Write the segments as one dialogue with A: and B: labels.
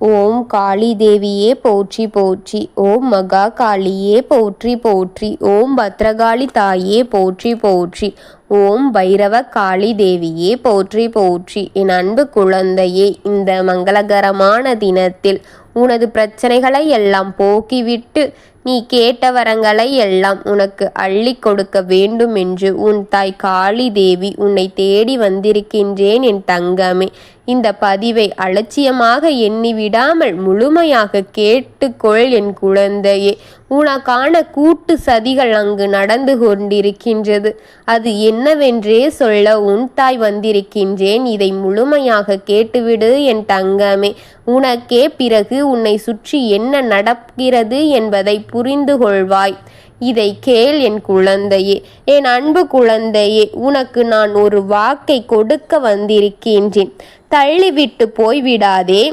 A: ஓம் காளி தேவியே போற்றி போற்றி ஓம் மகா காளியே போற்றி போற்றி ஓம் பத்ரகாளி தாயே போற்றி போற்றி ஓம் பைரவ காளி தேவியே போற்றி போற்றி. என் அன்பு குழந்தையே இந்த மங்களகரமான தினத்தில் உனது பிரச்சனைகளை எல்லாம் போக்கிவிட்டு நீ கேட்ட வரங்களை எல்லாம் உனக்கு அள்ளி கொடுக்க வேண்டும் என்று உன் தாய் காளி தேவி உன்னை தேடி வந்திருக்கின்றேன் என் தங்கமே. இந்த பதிவை அலட்சியமாக எண்ணி விடாமல் முழுமையாக கேட்டுக்கொள் என் குழந்தையே. உனக்கான கூட்டு சதிகள் அங்கு நடந்து கொண்டிருக்கின்றது. அது என்னவென்றே சொல்ல உன் தாய் வந்திருக்கின்றேன். இதை முழுமையாக கேட்டுவிடு என் தங்கமே. உனக்கே பிறகு உன்னை சுற்றி என்ன நடக்கிறது என்பதை புரிந்து கொள்வாய் இதை கேள் என் குழந்தையே. என் அன்பு குழந்தையே உனக்கு நான் ஒரு வாக்கை கொடுக்க வந்திருக்கின்றேன். தள்ளிவிட்டு போய்விடாதே.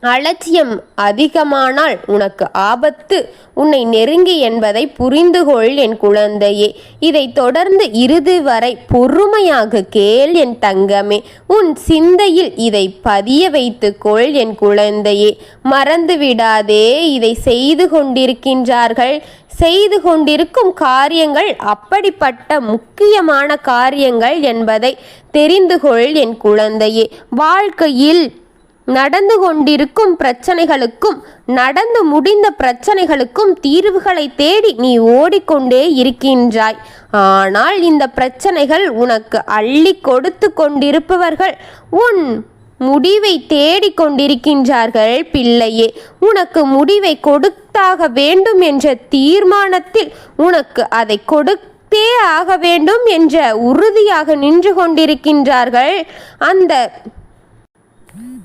A: அலட்சியம் அதிகமானால் உனக்கு ஆபத்து. உன்னை நெருங்கி என்பதை புரிந்துகொள் என் குழந்தையே. இதை தொடர்ந்து இறுதி வரை பொறுமையாக கேள் என் தங்கமே. உன் சிந்தையில் இதை பதிய வைத்துக்கொள் என் குழந்தையே. மறந்து விடாதே இதை செய்து கொண்டிருக்கின்றார்கள். செய்து கொண்டிருக்கும் காரியங்கள் அப்படிப்பட்ட முக்கியமான காரியங்கள் என்பதை தெரிந்து கொள் என் குழந்தையே. வாழ்க்கையில் நடந்து கொண்டிருக்கும் பிரச்சனைகளுக்கும் நடந்து முடிந்த பிரச்சனைகளுக்கும் தீர்வுகளை தேடி நீ ஓடிக்கொண்டே இருக்கின்றாய். ஆனால் இந்த பிரச்சனைகள் உனக்கு அள்ளி கொடுத்து கொண்டிருப்பவர்கள் உன் முடிவை தேடிக் கொண்டிருக்கின்றார்கள் பிள்ளையே உனக்கு முடிவை கொடுத்தாக வேண்டும் என்ற தீர்மானத்தில் உனக்கு அதை கொடுத்தே ஆக வேண்டும் என்ற உறுதியாக நின்று கொண்டிருக்கின்றார்கள். அந்த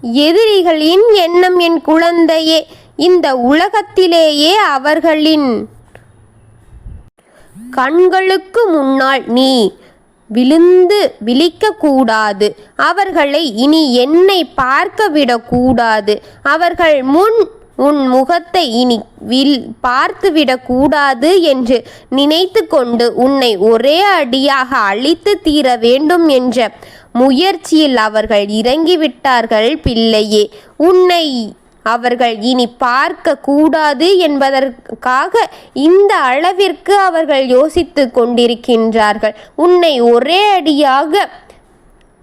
A: எதிரிகளின் எண்ணம் என் குழந்தையே இந்த உலகத்திலேயே அவர்களின் கண்களுக்கு முன்னால் நீ விழுந்து விழிக்கக்கூடாது. அவர்களை இனி என்னை பார்க்க விடக்கூடாது அவர்கள் முன் உன் முகத்தை இனி வில் பார்த்துவிடக்கூடாது என்று நினைத்து கொண்டு உன்னை ஒரே அடியாக அழித்து தீர வேண்டும் என்ற முயற்சியில் அவர்கள் இறங்கிவிட்டார்கள் பிள்ளையே. உன்னை அவர்கள் இனி பார்க்க கூடாது என்பதற்காக இந்த அளவிற்கு அவர்கள் யோசித்து கொண்டிருக்கின்றார்கள். உன்னை ஒரே அடியாக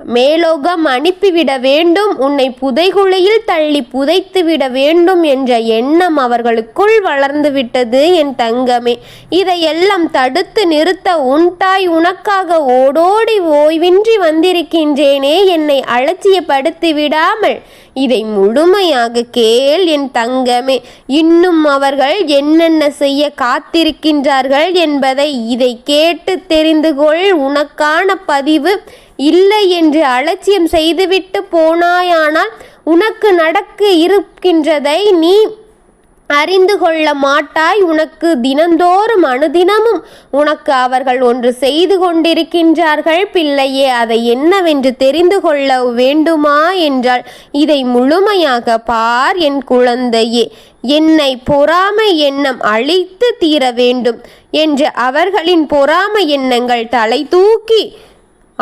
A: மேலோகம் அனுப்பிவிட வேண்டும் உன்னை புதைகுழியில் தள்ளி புதைத்துவிட வேண்டும் என்ற எண்ணம் அவர்களுக்குள் வளர்ந்து விட்டது என் தங்கமே. இதையெல்லாம் தடுத்து நிறுத்த உன் தாய் உனக்காக ஓடோடி ஓய்வின்றி வந்திருக்கின்றேனே என்னை அலட்சியப்படுத்தி விடாமல் இதை முழுமையாக கேள் என் தங்கமே. இன்னும் அவர்கள் என்னென்ன செய்ய காத்திருக்கின்றார்கள் என்பதை இதை கேட்டு தெரிந்து கொள் உனக்கான பதிவு இல்லை என்று அலட்சியம் செய்துவிட்டு போனாயானால் உனக்கு நடக்க இருக்கின்றதை நீ அறிந்து கொள்ள மாட்டாய். உனக்கு தினந்தோறும் அனுதினமும் உனக்கு அவர்கள் ஒன்று செய்து கொண்டிருக்கின்றார்கள். பிள்ளையே அதை என்னவென்று தெரிந்து கொள்ள வேண்டுமா என்றால் இதை முழுமையாக பார் என் குழந்தையே. என்னை பொறாமை எண்ணம் அழித்து தீர வேண்டும் என்று அவர்களின் பொறாமை எண்ணங்கள் தலை தூக்கி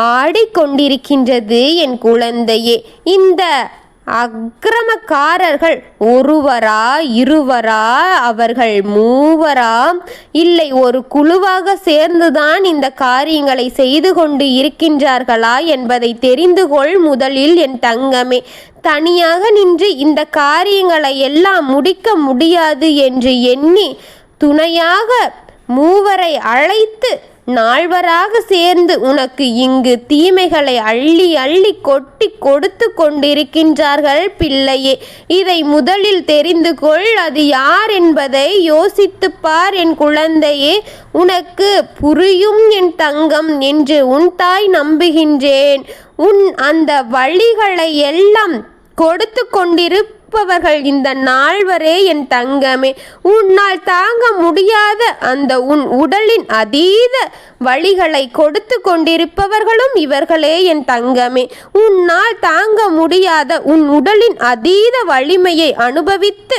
A: ஆடிக்கொண்டிருக்கின்றது என் குழந்தையே. இந்த அக்கிரமக்காரர்கள் ஒருவரா இருவரா அவர்கள் மூவரா? இல்லை ஒரு குழுவாக சேர்ந்துதான் இந்த காரியங்களை செய்து கொண்டு இருக்கின்றார்களா என்பதை தெரிந்து கொள் முதலில் என் தங்கமே. தனியாக நின்று இந்த காரியங்களை எல்லாம் முடிக்க முடியாது என்று எண்ணி துணையாக மூவரை அழைத்து நால்வராக சேர்ந்து உனக்கு இங்கு தீமைகளை அள்ளி அள்ளி கொட்டி கொடுத்து கொண்டிருக்கின்றார்கள் பிள்ளையே. இதை முதலில் தெரிந்து கொள் அது யார் என்பதை யோசித்து பார் என் குழந்தையே. உனக்கு புரியும் என் தங்கம் என்று உன் தாய் நம்புகின்றேன். உன் அந்த வழிகளை எல்லாம் கொடுத்து கொண்டிருப்ப இருப்பவர்கள் இந்த நால்வரே என் தங்கமே உன்னால் தாங்க முடியாத அந்த உன் உடலின் அதீத வழிகளை கொடுத்து கொண்டிருப்பவர்களும் இவர்களே என் தங்கமே. உன்னால் தாங்க முடியாத உன் உடலின் அதீத வலிமையை அனுபவித்து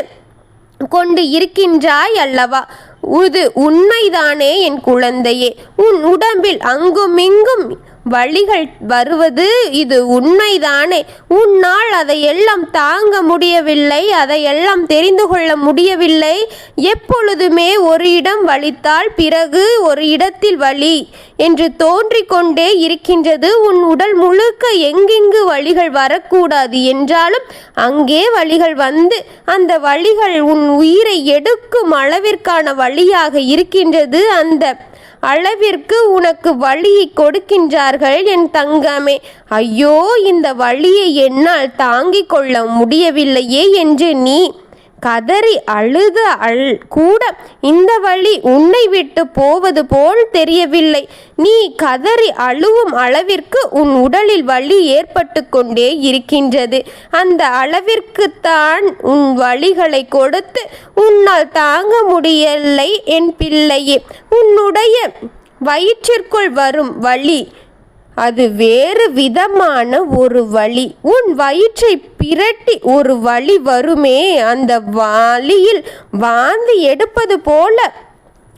A: கொண்டு இருக்கின்றாய் அல்லவா? இது உண்மைதானே என் குழந்தையே. உன் உடம்பில் அங்குமிங்கும் வழிகள் வருவது இது உண்மைதானே? உன்னால் அதையெல்லாம் தாங்க முடியவில்லை அதையெல்லாம் தெரிந்து கொள்ள முடியவில்லை. எப்பொழுதுமே ஒரு இடம் வலித்தால் பிறகு ஒரு இடத்தில் வலி என்று தோன்றிக் கொண்டே இருக்கின்றது. உன் உடல் முழுக்க எங்கெங்கு வழிகள் வரக்கூடாது என்றாலும் அங்கே வழிகள் வந்து அந்த வழிகள் உன் உயிரை எடுக்கும் அளவிற்கான வழியாக இருக்கின்றது. அந்த அளவிற்கு உனக்கு வழியை கொடுக்கின்றார்கள் என் தங்கமே. ஐயோ இந்த வழியை என்னால் தாங்கிக் கொள்ள முடியவில்லையே என்று நீ கதறி அழுத அள் கூட இந்த வழி உன்னை விட்டு போவது போல் தெரியவில்லை. நீ கதறி அழுவும் அளவிற்கு உன் உடலில் வலி ஏற்பட்டு கொண்டே இருக்கின்றது. அந்த அளவிற்குத்தான் உன் வழிகளை கொடுத்து உன்னால் தாங்க முடியலை என் பிள்ளையே. உன்னுடைய வயிற்றிற்குள் வரும் வழி அது வேறு விதமான ஒரு வழி. உன் வயிற்றை பிரட்டி ஒரு வழி வருமே. அந்த வழியில் வாந்தி எடுப்பது போல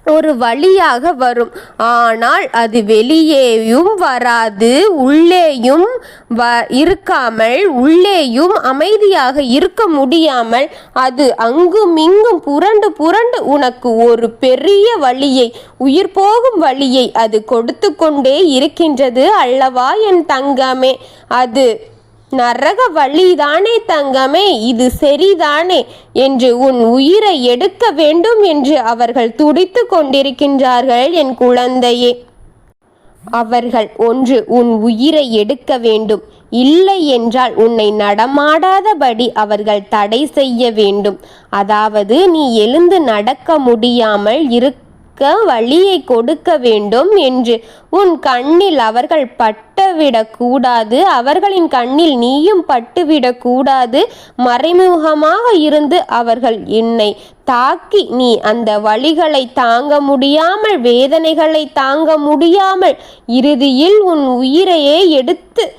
A: ஒரு வழியாக வரும். ஆனால் அது வெளியேயும் வராது உள்ளேயும் வ இருக்காமல் உள்ளேயும் அமைதியாக இருக்க முடியாமல் அது அங்கும் இங்கும் புரண்டு புரண்டு உனக்கு ஒரு பெரிய வழியை உயிர் போகும் வழியை அது கொடுத்து கொண்டே இருக்கின்றது அல்லவா என் தங்கமே? அது நரக வழிதானே தங்கமே இது சரிதானே என்று உன் உயிரை எடுக்க வேண்டும் என்று அவர்கள் துடித்து கொண்டிருக்கின்றார்கள் என் குழந்தையே. அவர்கள் ஒன்று உன் உயிரை எடுக்க வேண்டும். இல்லை என்றால் உன்னை நடமாடாதபடி அவர்கள் தடை செய்ய வேண்டும். அதாவது நீ எழுந்து நடக்க முடியாமல் இருக்க வழியை கொடுக்க வேண்டும் என்று. உன் கண்ணில் அவர்கள் பட்டுவிடக்கூடாது. அவர்களின் கண்ணில் நீயும் பட்டுவிடக்கூடாது. மறைமுகமாக இருந்து அவர்கள் என்னை தாக்கி நீ அந்த வழிகளை தாங்க முடியாமல் வேதனைகளை தாங்க முடியாமல் இறுதியில் உன் உயிரையே எடுத்து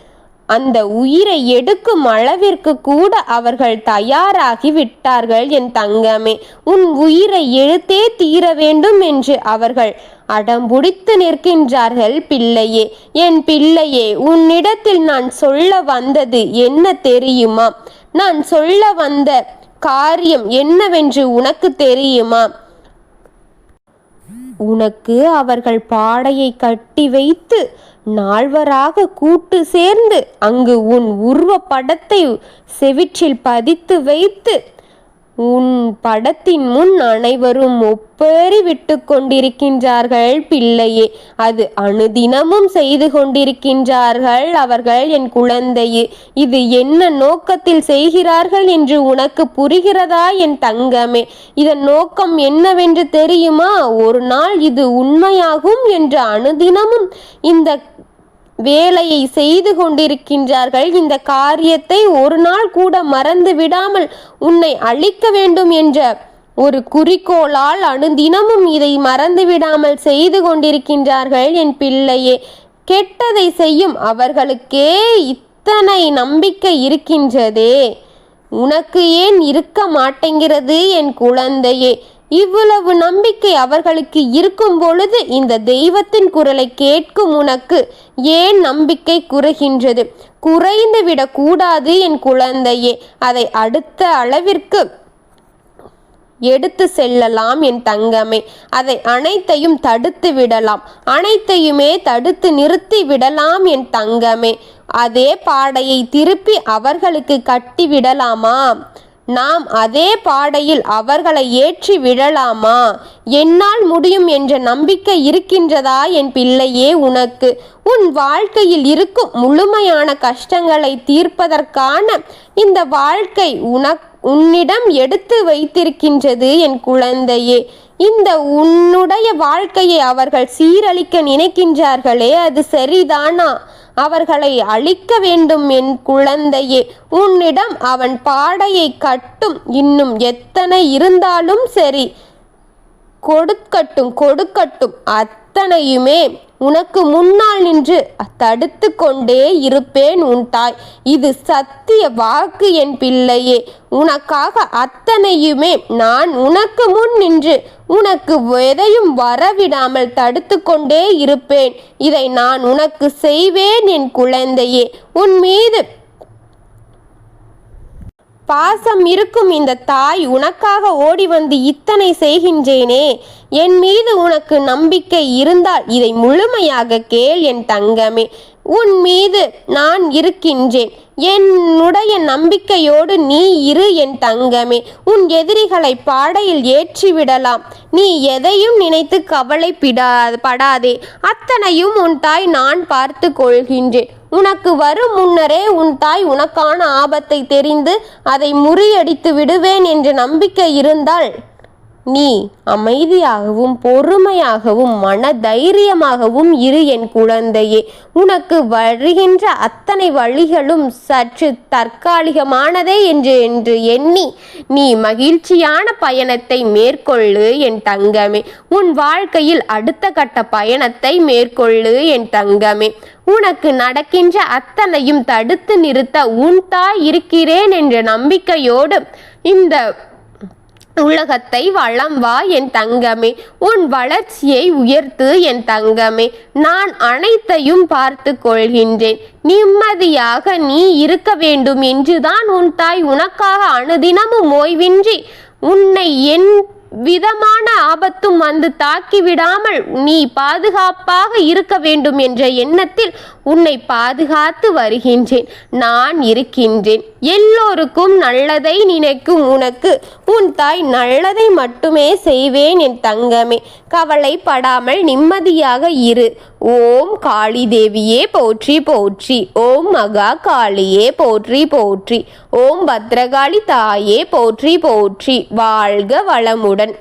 A: அந்த உயிரை எடுக்கும் அளவிற்கு கூட அவர்கள் தயாராகி விட்டார்கள் என் தங்கமே. உன் உயிரை எழுத்தே தீர வேண்டும் என்று அவர்கள் அடம்புடித்து நிற்கின்றார்கள் பிள்ளையே. என் பிள்ளையே உன்னிடத்தில் நான் சொல்ல வந்தது என்ன தெரியுமா? நான் சொல்ல வந்த காரியம் என்னவென்று உனக்கு தெரியுமா? உனக்கு அவர்கள் பாடையை கட்டி வைத்து நால்வராக கூட்டு சேர்ந்து அங்கு உன் உருவ படத்தை செவிற்றில் பதித்து வைத்து உன் படத்தின் முன் அனைவரும் ஒப்பேறி விட்டு கொண்டிருக்கின்றார்கள் பிள்ளையே. அது அனுதினமும் செய்து கொண்டிருக்கின்றார்கள் அவர்கள் என் குழந்தையே. இது என்ன நோக்கத்தில் செய்கிறார்கள் என்று உனக்கு புரிகிறதா என் தங்கமே? இதன் நோக்கம் என்னவென்று தெரியுமா? ஒரு நாள் இது உண்மையாகும் என்று அனுதினமும் இந்த வேலையை செய்து கொண்டிருக்கின்றார்கள். இந்த காரியத்தை ஒரு நாள் கூட மறந்து விடாமல் உன்னை அழிக்க வேண்டும் என்ற ஒரு குறிக்கோளால் அணுதினமும் இதை மறந்து விடாமல் செய்து கொண்டிருக்கின்றார்கள். என் பிள்ளையே கெட்டதை செய்யும் அவர்களுக்கே இத்தனை நம்பிக்கை இருக்கின்றதே. உனக்கு ஏன் இருக்க மாட்டேங்கிறது என் குழந்தையே? இவ்வளவு நம்பிக்கை அவர்களுக்கு இருக்கும் பொழுது இந்த தெய்வத்தின் குரலை கேட்கும் உனக்கு ஏன் நம்பிக்கை குறைகின்றது? குறைந்து விடக்கூடாது என் குழந்தையே. அதை அடுத்த அளவிற்கு எடுத்து செல்லலாம் என் தங்கமே. அதை அனைத்தையும் தடுத்து விடலாம். அனைத்தையுமே தடுத்து நிறுத்தி விடலாம் என் தங்கமே. அதே பாடையை திருப்பி அவர்களுக்கு கட்டி விடலாமா நாம் அதே பாடையில் அவர்களை ஏற்றி விழலாமா என்னால் முடியும் என்ற நம்பிக்கை இருக்கின்றதா என் பிள்ளையே உனக்கு? உன் வாழ்க்கையில் இருக்கும் முழுமையான கஷ்டங்களை தீர்ப்பதற்கான இந்த வாழ்க்கை உனக் உன்னிடம் எடுத்து வைத்திருக்கின்றது என் குழந்தையே. இந்த உன்னுடைய வாழ்க்கையை அவர்கள் சீரழிக்க நினைக்கின்றார்களே அது சரிதானா? அவர்களை அழிக்க வேண்டும் என் குழந்தையே உன்னிடம் அவன் பாடையை கட்டும். இன்னும் எத்தனை இருந்தாலும் சரி கொடுக்கட்டும் கொடுக்கட்டும் அத்தனையுமே உனக்கு முன்னால் நின்று தடுத்து கொண்டே இருப்பேன் உன் தாய். இது சத்திய வாக்கு என் பிள்ளையே. உனக்காக அத்தனையுமே நான் உனக்கு முன் நின்று உனக்கு எதையும் வரவிடாமல் தடுத்து கொண்டே இருப்பேன். இதை நான் உனக்கு செய்வேன் என் குழந்தையே. உன் மீது பாசம் இருக்கும் இந்த தாய் உனக்காக ஓடி வந்து இத்தனை செய்கின்றேனே. என் மீது உனக்கு நம்பிக்கை இருந்தால் இதை முழுமையாக கேள் என் தங்கமே. உன் மீது நான் இருக்கின்றேன். என்னுடைய நம்பிக்கையோடு நீ இரு என் தங்கமே. உன் எதிரிகளை பாடையில் ஏற்றிவிடலாம் நீ எதையும் நினைத்து கவலைப்பிடா படாதே. அத்தனையும் உன் தாய் நான் பார்த்து கொள்கின்றேன். உனக்கு வரும் முன்னரே உன் தாய் உனக்கான ஆபத்தை தெரிந்து அதை முறியடித்து விடுவேன் என்ற நம்பிக்கை இருந்தால் நீ அமைதியாகவும் பொறுமையாகவும் மன தைரியமாகவும் இரு என் குழந்தையே. உனக்கு வருகின்ற அத்தனை வழிகளும் சற்று தற்காலிகமானதே என்று என்று எண்ணி நீ மகிழ்ச்சியான பயணத்தை மேற்கொள்ளு என் தங்கமே. உன் வாழ்க்கையில் அடுத்த கட்ட பயணத்தை மேற்கொள்ளு என் தங்கமே. உனக்கு நடக்கின்ற அத்தனையும் தடுத்து நிறுத்த உன் தாய் இருக்கிறேன் என்ற நம்பிக்கையோடு இந்த உலகத்தை வளம் வா என் தங்கமே. உன் வளர்ச்சியை உயர்த்து என் தங்கமே. நான் அனைத்தையும் பார்த்து கொள்கின்றேன். நிம்மதியாக நீ இருக்க வேண்டும் என்றுதான் உன் தாய் உனக்காக அனுதினமும் ஓய்வின்றி உன்னை என் விதமான ஆபத்தும் வந்து தாக்கிவிடாமல் நீ பாதுகாப்பாக இருக்க வேண்டும் என்ற எண்ணத்தில் உன்னை பாதுகாத்து வருகின்றேன். நான் இருக்கின்றேன். எல்லோருக்கும் நல்லதை நினைக்கும் உனக்கு. உன் தாய் நல்லதை மட்டுமே செய்வேன் என் தங்கமே. கவலைப்படாமல் நிம்மதியாக இரு. ஓம் காளி தேவியே போற்றி போற்றி. ஓம் மகா காளியே போற்றி போற்றி. ஓம் பத்ரகாளி தாயே போற்றி போற்றி. வாழ்க வளமுடன்.